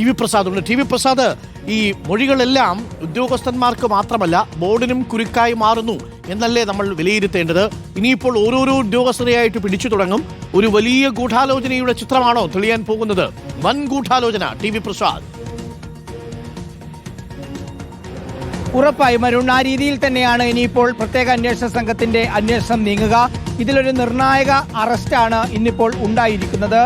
T V Prasad ഉണ്ട് T V Prasad ഈ മൊഴികളെല്ലാം ഉദ്യോഗസ്ഥന്മാർക്ക് മാത്രമല്ല ബോർഡിനും കുരുക്കായി മാറുന്നു എന്നല്ലേ നമ്മൾ വിലയിരുത്തേണ്ടത്. ഇനിയിപ്പോൾ ഓരോരോ ഉദ്യോഗസ്ഥരെയായിട്ട് പിടിച്ചു തുടങ്ങും. ഒരു വലിയ ഗൂഢാലോചനയുടെ ചിത്രമാണോ തെളിയാൻ പോകുന്നത്? വൻ ഗൂഢാലോചന ടി വി പ്രസാദ്. ഉറപ്പായും അരുൺ ആ രീതിയിൽ തന്നെയാണ് ഇനിയിപ്പോൾ പ്രത്യേക അന്വേഷണ സംഘത്തിന്റെ അന്വേഷണം നീങ്ങുക. ഇതിലൊരു നിർണായക അറസ്റ്റാണ് ഇന്നിപ്പോൾ ഉണ്ടായിരിക്കുന്നത്.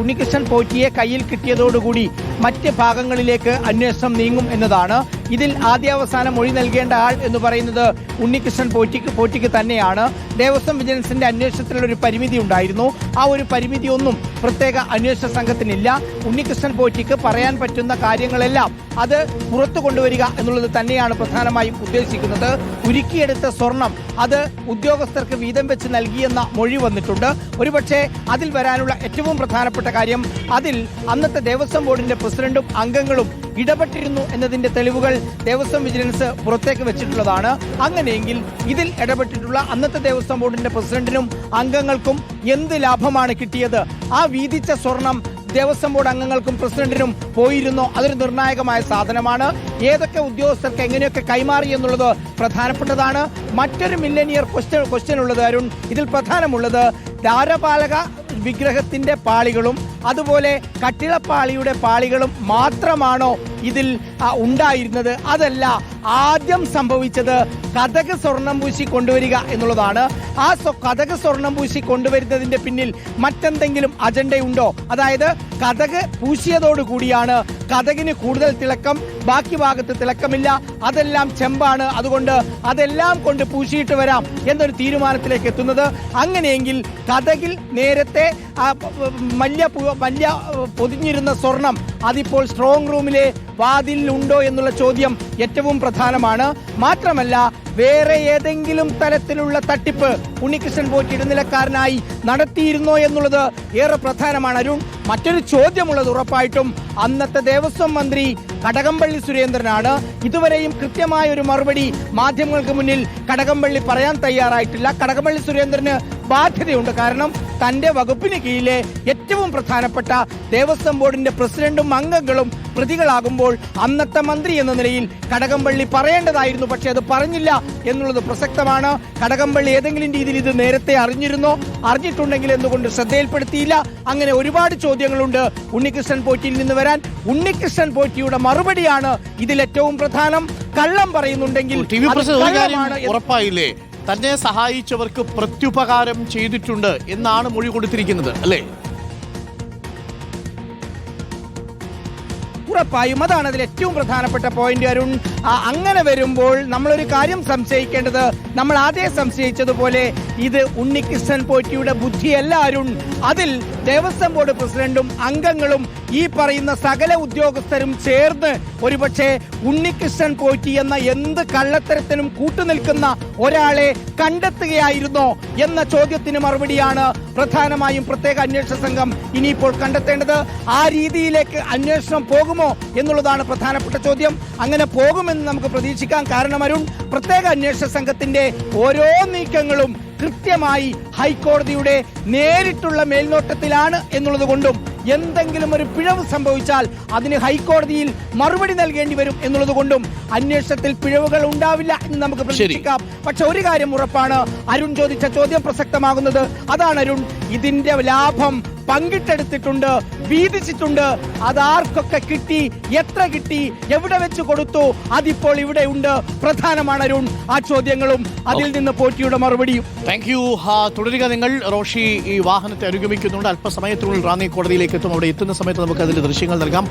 ഉണ്ണികൃഷ്ണൻ പോറ്റിയെ കയ്യിൽ കിട്ടിയതോടുകൂടി മറ്റ് ഭാഗങ്ങളിലേക്ക് അന്വേഷണം നീങ്ങും എന്നതാണ്. ഇതിൽ ആദ്യാവസാനം മൊഴി നൽകേണ്ട ആൾ എന്ന് പറയുന്നത് ഉണ്ണികൃഷ്ണൻ പോറ്റിക്ക് പോറ്റിക്ക് തന്നെയാണ്. ദേവസ്വം വിജിലൻസിന്റെ അന്വേഷണത്തിലുള്ള ഒരു പരിമിതി ഉണ്ടായിരുന്നു. ആ ഒരു പരിമിതിയൊന്നും പ്രത്യേക അന്വേഷണ സംഘത്തിനില്ല. ഉണ്ണികൃഷ്ണൻ പോറ്റിക്ക് പറയാൻ പറ്റുന്ന കാര്യങ്ങളെല്ലാം അത് പുറത്തു കൊണ്ടുവരിക എന്നുള്ളത് തന്നെയാണ് പ്രധാനമായും ഉദ്ദേശിക്കുന്നത്. ഉരുക്കിയെടുത്ത സ്വർണം അത് ഉദ്യോഗസ്ഥർക്ക് വീതം വെച്ച് നൽകിയെന്ന മൊഴി വന്നിട്ടുണ്ട്. ഒരുപക്ഷെ അതിൽ വരാനുള്ള ഏറ്റവും പ്രധാനപ്പെട്ട കാര്യം അതിൽ അന്നത്തെ ദേവസ്വം ബോർഡിന്റെ പ്രസിഡന്റും അംഗങ്ങളും ഇടപെട്ടിരുന്നു എന്നതിന്റെ തെളിവുകൾ ദേവസ്വം വിജിലൻസ് പുറത്തേക്ക് വെച്ചിട്ടുള്ളതാണ്. അങ്ങനെയെങ്കിൽ ഇതിൽ ഇടപെട്ടിട്ടുള്ള അന്നത്തെ ദേവസ്വം ബോർഡിന്റെ പ്രസിഡന്റിനും അംഗങ്ങൾക്കും എന്ത് ലാഭമാണ് കിട്ടിയത്? ആ വീതിച്ച സ്വർണം ദേവസ്വം ബോർഡ് അംഗങ്ങൾക്കും പ്രസിഡന്റിനും പോയിരുന്നോ. അതൊരു നിർണായകമായ സാധനമാണ്. ഏതൊക്കെ ഉദ്യോഗസ്ഥർക്ക് എങ്ങനെയൊക്കെ കൈമാറി എന്നുള്ളത് പ്രധാനപ്പെട്ടതാണ്. മറ്റൊരു മില്ലനിയർ ക്വസ്റ്റ്യൻ ക്വസ്റ്റ്യൻ ഉള്ളത് അരുൺ. ഇതിൽ പ്രധാനമുള്ളത് ദ്വാരപാലക വിഗ്രഹത്തിന്റെ പാളികളും അതുപോലെ കട്ടിളപ്പാളിയുടെ പാളികളും മാത്രമാണോ ഇതിൽ ഉണ്ടായിരുന്നത്? അതല്ല ആദ്യം സംഭവിച്ചത് കഥക് സ്വർണം പൂശി കൊണ്ടുവരിക എന്നുള്ളതാണ്. ആ കഥക് സ്വർണം പൂശി കൊണ്ടുവരുന്നതിന്റെ പിന്നിൽ മറ്റെന്തെങ്കിലും അജണ്ടയുണ്ടോ? അതായത് കഥക് പൂശിയതോടുകൂടിയാണ് കഥകിന് കൂടുതൽ തിളക്കം ബാക്കി ഭാഗത്ത് തിളക്കമില്ല. അതെല്ലാം ചെമ്പാണ്. അതുകൊണ്ട് അതെല്ലാം കൊണ്ട് പൂശിയിട്ട് വരാം എന്നൊരു തീരുമാനത്തിലേക്ക് എത്തുന്നത്. അങ്ങനെയെങ്കിൽ കഥകിൽ നേരത്തെ മല്യ മല്യ പൊതിഞ്ഞിരുന്ന സ്വർണം അതിപ്പോൾ സ്ട്രോങ് റൂമിലെ വാതിലുണ്ടോ എന്നുള്ള ചോദ്യം ഏറ്റവും പ്രധാനമാണ്. മാത്രമല്ല വേറെ ഏതെങ്കിലും തരത്തിലുള്ള തട്ടിപ്പ് ഉണ്ണികൃഷ്ണൻ പോറ്റി ഇടനിലക്കാരനായി നടത്തിയിരുന്നോ എന്നുള്ളത് ഏറെ പ്രധാനമാണ്. അരുൺ മറ്റൊരു ചോദ്യമുള്ളത് ഉറപ്പായിട്ടും അന്നത്തെ ദേവസ്വം മന്ത്രി കടകംപള്ളി സുരേന്ദ്രനാണ്. ഇതുവരെയും കൃത്യമായ ഒരു മറുപടി മാധ്യമങ്ങൾക്ക് മുന്നിൽ കടകംപള്ളി പറയാൻ തയ്യാറായിട്ടില്ല. കടകംപള്ളി സുരേന്ദ്രന് ബാധ്യതയുണ്ട്. കാരണം തന്റെ വകുപ്പിന് കീഴിലെ ഏറ്റവും പ്രധാനപ്പെട്ട ദേവസ്വം ബോർഡിന്റെ പ്രസിഡന്റും അംഗങ്ങളും പ്രതികളാകുമ്പോൾ അന്നത്തെ മന്ത്രി എന്ന നിലയിൽ കടകംപള്ളി പറയേണ്ടതായിരുന്നു. പക്ഷെ അത് പറഞ്ഞില്ല എന്നുള്ളത് പ്രസക്തമാണ്. കടകംപള്ളി ഏതെങ്കിലും രീതിയിൽ ഇത് നേരത്തെ അറിഞ്ഞിരുന്നോ? അറിഞ്ഞിട്ടുണ്ടെങ്കിൽ എന്തുകൊണ്ട് ശ്രദ്ധയിൽപ്പെടുത്തിയില്ല? അങ്ങനെ ഒരുപാട് ചോദ്യങ്ങളുണ്ട്. ഉണ്ണികൃഷ്ണൻ പോറ്റിയിൽ നിന്ന് വരാൻ ഉണ്ണികൃഷ്ണൻ പോറ്റിയുടെ മറുപടിയാണ് ഇതിൽ ഏറ്റവും പ്രധാനം. കള്ളം പറയുന്നുണ്ടെങ്കിൽ ഉറപ്പായില്ലേ? തന്നെ സഹായിച്ചവർക്ക് പ്രത്യുപകാരം ചെയ്തിട്ടുണ്ട് എന്നാണ് മൊഴി കൊടുത്തിരിക്കുന്നത് അല്ലേ? ഉറപ്പായും അതാണ് അതിൽ ഏറ്റവും പ്രധാനപ്പെട്ട പോയിന്റ് അരുൺ അങ്ങനെ വരുമ്പോൾ നമ്മളൊരു കാര്യം സംശയിക്കേണ്ടത് നമ്മൾ ആദ്യം സംശയിച്ചതുപോലെ ഇത് ഉണ്ണികൃഷ്ണൻ പോറ്റിയുടെ ബുദ്ധിയല്ല അരുൺ. അതിൽ ദേവസ്വം ബോർഡ് പ്രസിഡന്റും അംഗങ്ങളും ഈ പറയുന്ന സകല ഉദ്യോഗസ്ഥരും ചേർന്ന് ഒരുപക്ഷെ ഉണ്ണികൃഷ്ണൻ പോറ്റി എന്ന എന്ത് കള്ളത്തരത്തിനും കൂട്ടുനിൽക്കുന്ന ഒരാളെ കണ്ടെത്തുകയായിരുന്നോ എന്ന ചോദ്യത്തിന് മറുപടിയാണ് പ്രധാനമായും പ്രത്യേക അന്വേഷണ സംഘം ഇനിയിപ്പോൾ കണ്ടെത്തേണ്ടത്. ആ രീതിയിലേക്ക് അന്വേഷണം പോകുമോ? എന്നുള്ളതാണ് പ്രധാനപ്പെട്ട ചോദ്യം. അങ്ങനെ പോകുമെന്ന് നമുക്ക് പ്രതീക്ഷിക്കാൻ കാരണം അരുൺ പ്രത്യേക അന്വേഷണ സംഘത്തിന്റെ ഓരോ നീക്കങ്ങളും കൃത്യമായി ഹൈക്കോടതിയുടെ നേരിട്ടുള്ള മേൽനോട്ടത്തിലാണ് എന്നുള്ളത് കൊണ്ടും എന്തെങ്കിലും ഒരു പിഴവ് സംഭവിച്ചാൽ അതിന് ഹൈക്കോടതിയിൽ മറുപടി നൽകേണ്ടി വരും എന്നുള്ളത് കൊണ്ടും അന്വേഷണത്തിൽ പിഴവുകൾ ഉണ്ടാവില്ല എന്ന് നമുക്ക് പ്രതീക്ഷിക്കാം. പക്ഷെ ഒരു കാര്യം ഉറപ്പാണ്. അരുൺ ചോദിച്ച ചോദ്യം പ്രസക്തമാകുന്നത്. അതാണ് അരുൺ ഇതിന്റെ ലാഭം പങ്കിട്ടെടുത്തിട്ടുണ്ട് വീതിച്ചിട്ടുണ്ട്. അതാർക്കൊക്കെ കിട്ടി എത്ര കിട്ടി എവിടെ വെച്ച് കൊടുത്തു അതിപ്പോൾ ഇവിടെ ഉണ്ട്. പ്രധാനമാണ് അരുൺ ആ ചോദ്യങ്ങളും അതിൽ നിന്ന് പോറ്റിയുടെ മറുപടിയും താങ്ക് യു തുടരുക നിങ്ങൾ. റോഷി ഈ വാഹനത്തെ അനുഗമിക്കുന്നുണ്ട്. അല്പസമയത്തിനുള്ളിൽ റാന്നി കോടതിയിലേക്ക് എത്തും. അവിടെ എത്തുന്ന സമയത്ത് നമുക്ക് അതിന്റെ ദൃശ്യങ്ങൾ നൽകാം.